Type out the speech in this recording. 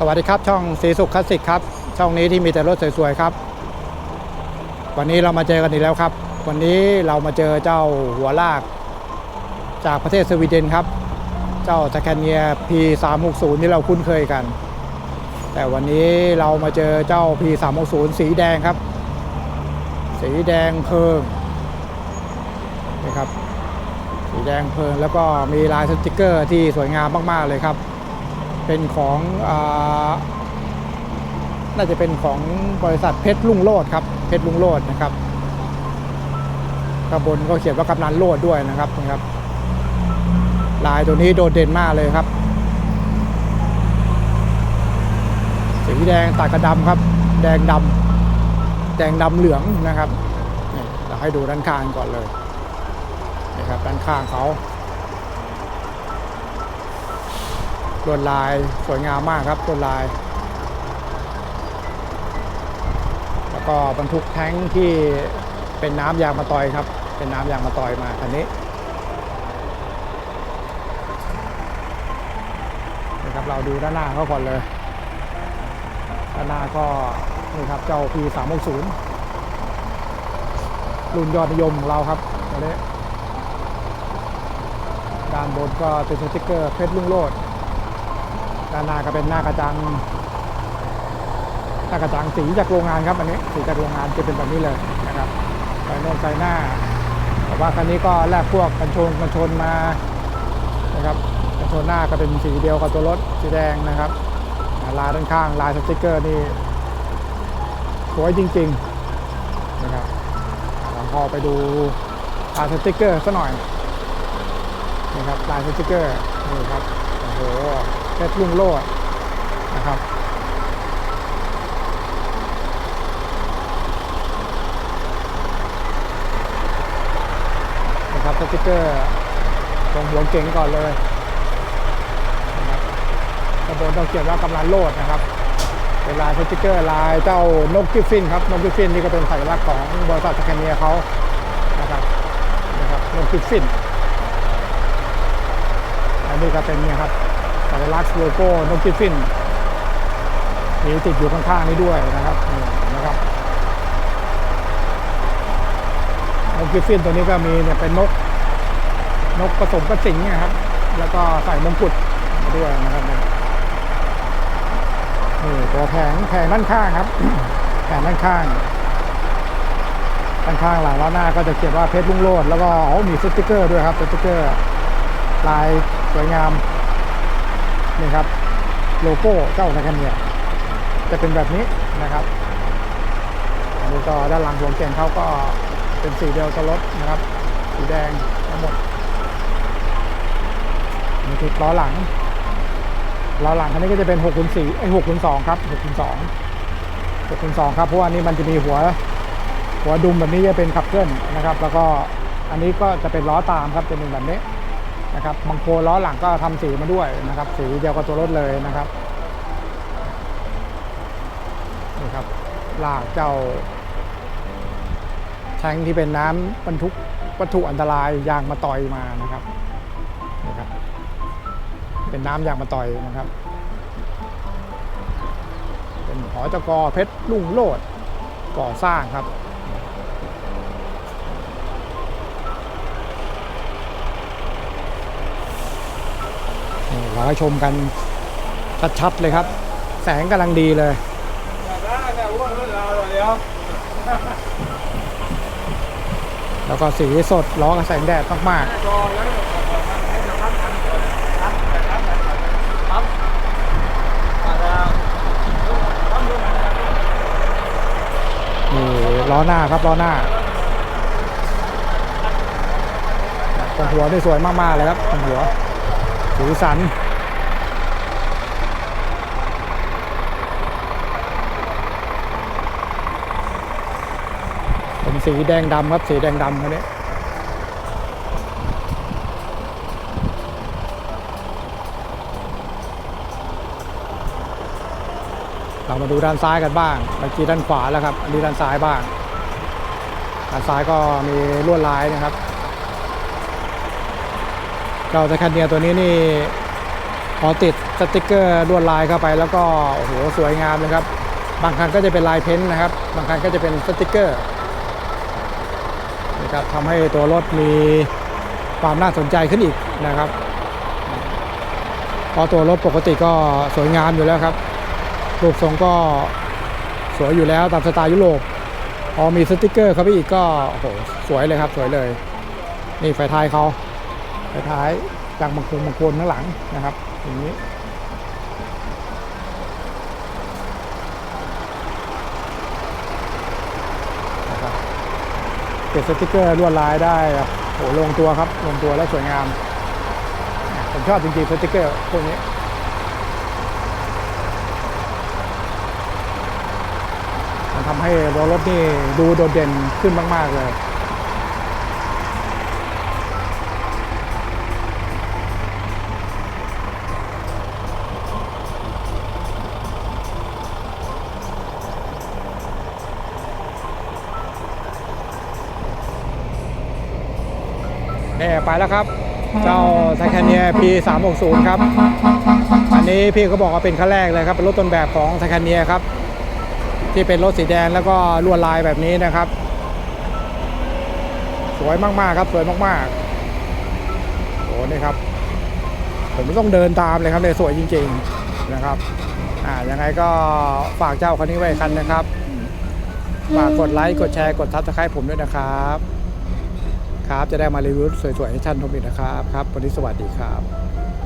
สวัสดีครับ ช่องสีสุขคลาสสิกครับ ช่องนี้ที่มีแต่รถสวยๆครับ วันนี้เรามาเจอกันอีกแล้วครับ วันนี้เรามาเจอเจ้าหัวลาก จากประเทศสวีเดนครับ เจ้าสแคเนีย P360 ที่เราคุ้นเคยกัน แต่วันนี้เรามาเจอเจ้า P360 สีแดงครับ สีแดงเพิงนี่ครับสีแดงเพลิงแล้วก็มีลายสติกเกอร์ที่สวยงามมาก ๆ เลยครับ เป็นของอน่าจะเป็นของบริษัทเพชรลุงโลดครับเพชรลุงโลดนะครับข้างบนก็เขียนว่ากำนันโลดด้วยนะครับนะครับ ลายตัวนี้โดดเด่นมากเลยครับสีแดงตัดกระดำครับ แดงดำแดงดำเหลืองนะครับนี่เราให้ดูด้านข้างก่อนเลยนี่ครับด้านข้างเขา ลวดลายสวยงามมากครับลวดลาย แล้วก็บรรทุกแท้งที่เป็นน้ำยางมาตอยครับ เป็นน้ำยางมาตอยมาคันนี้นะครับเราดูด้านหน้าเขาก่อนเลยด้านหน้าก็นี่ครับเจ้า P 3 6 0 รุ่นยอดนิยมของเราครับตัวนี้ด้านบนก็เป็นสติ๊กเกอร์เพชรลุงโลด ด้านหน้าก็เป็นหน้ากระจัง หน้ากระจังสีจากโรงงานครับอันนี้สีจากโรงงานจะเป็นแบบนี้เลยนะครับไฟโน่นไฟหน้า แต่ว่าคันนี้ก็แลกพวกกันชนกันชนมานะครับกันชนหน้าก็เป็นสีเดียวกับตัวรถสีแดงนะครับลายด้านข้างลายสติกเกอร์นี่สวยจริงๆนะครับพอไปดูลายสติกเกอร์สักหน่อยนี่ครับลายสติกเกอร์นี่ครับโอ้โห เพชรลุงโลดนะครับนะครับสติกเกอร์ตรงหัวเก๋งก่อนเลยนะครับกระบนต้องเขียนว่ากำลังโลดนะครับเป็นลายสติกเกอร์ลายเจ้านกกิฟฟินครับนกกิฟฟินนี่ก็เป็นสัญลักษณ์ของบริษัทสแคเนียเขานะครับนะครับนกกิฟฟินอันนี้ก็เป็นเนี่ยครับ สัญลักษณ์โลโก้นกกิฟฟินมีติดอยู่ข้างๆนี้ด้วยนะครับนี่นะครับนกกิฟฟินตัวนี้ก็มีเนี่ยเป็นนก นกผสมกระสิงนะครับ แล้วก็ใส่มงกุฎมาด้วยนะครับนี่ตัวแผงแผงด้านข้างครับ แผงด้านข้างด้านข้างหลังล้อหน้าก็จะเขียนว่าเพชรลุงโลดแล้วก็อ๋อมีสติกเกอร์ด้วยครับสติกเกอร์ลายสวยงาม นี่ครับโลโก้เจ้านะครับเนี่ยจะเป็นแบบนี้นะครับอันนี้ก็ด้านหลังหัวเก่งเขาก็เป็นสีเดียวกับรถนะครับ สีแดงทั้งหมดนี่คือล้อหลังล้อหลังคันนี้ก็จะเป็น6คูณ4ไอ้6คูณ2ครับ6คูณ2 6คูณ2ครับเพราะว่านนี้มันจะมีหัวหัวดุมแบบนี้จะเป็นขับเคลื่อนนะครับ แล้วก็อันนี้ก็จะเป็นล้อตามครับจะเป็นแบบนี้ นะครับบางโคล้อหลังก็ทำสีมาด้วยนะครับ สีเดียวกับตัวรถเลยนะครับนี่ครับลากเจ้า แทงที่เป็นน้ำบรรทุกวัตถุอันตรายยางมาต่อยมานะครับนี่ครับ เป็นน้ำยางมาต่อยนะครับ เป็นหอจกเพชรลุ่งโลดก่อสร้างครับ นี่ เราชมกันชัดๆเลยครับ แสงกำลังดีเลยแล้วก็สีสดล้อกับแสงแดดมากๆนี่ล้อหน้าครับล้อหน้าตรงหัวนี่สวยมากๆเลยครับตรงหัวสีสัน เป็น สีแดงดำครับ สีแดงดำคันนี้เรามาดูด้านซ้ายกันบ้างเมื่อกี้ด้านขวาแล้วครับอันนี้ด้านซ้ายบ้างด้านซ้ายก็มีลวดลายนะครับเจ้าตะคันเนียตัวนี้นี่พอติดสติกเกอร์ลวดลายเข้าไปแล้วก็โอ้โหสวยงามเลยครับ บางคันก็จะเป็นลายเพ้นนะครับ บางคันก็จะเป็นสติกเกอร์ นะครับทำให้ตัวรถมีความน่าสนใจขึ้นอีกนะครับเพราะตัวรถปกติก็สวยงามอยู่แล้วครับรูปทรงก็สวยอยู่แล้วตามสไตล์ยุโรปพอมีสติกเกอร์เข้าไปอีกก็โอ้โหสวยเลยครับสวยเลย นี่ไฟท้ายเขาไฟท้ายจากบางโคงบางโคนข้างหลังนะครับอย่างนี้ นะครับ ติดสติกเกอร์ลวดลายได้แบบโหลงตัวครับลงตัวและสวยงาม ผมชอบจริงๆสติกเกอร์พวกนี้มันทำให้รถนี่ดูโดดเด่นขึ้นมาก ๆ เลย นี่ไปแล้วครับ เจ้าไทแคเนีย P360 ครับ อันนี้พี่เขาบอกว่าเป็นคันแรกเลยครับ เป็นรถต้นแบบของไทแคเนียครับ ที่เป็นรถสีแดงแล้วก็ลวดลายแบบนี้นะครับ สวยมากๆครับสวยมากๆโอ้นี่ครับ ผมไม่ต้องเดินตามเลยครับเลยสวยจริง ๆนะครับอ่ายังไงก็ฝากเจ้าคันนี้ไว้คันนะครับฝากกดไลค์ กดแชร์ กดทับสไครต์ผมด้วยนะครับ ครับ จะได้มารีวิวสวยๆให้ท่านชมอีกนะครับครับวันนี้สวัสดีครับ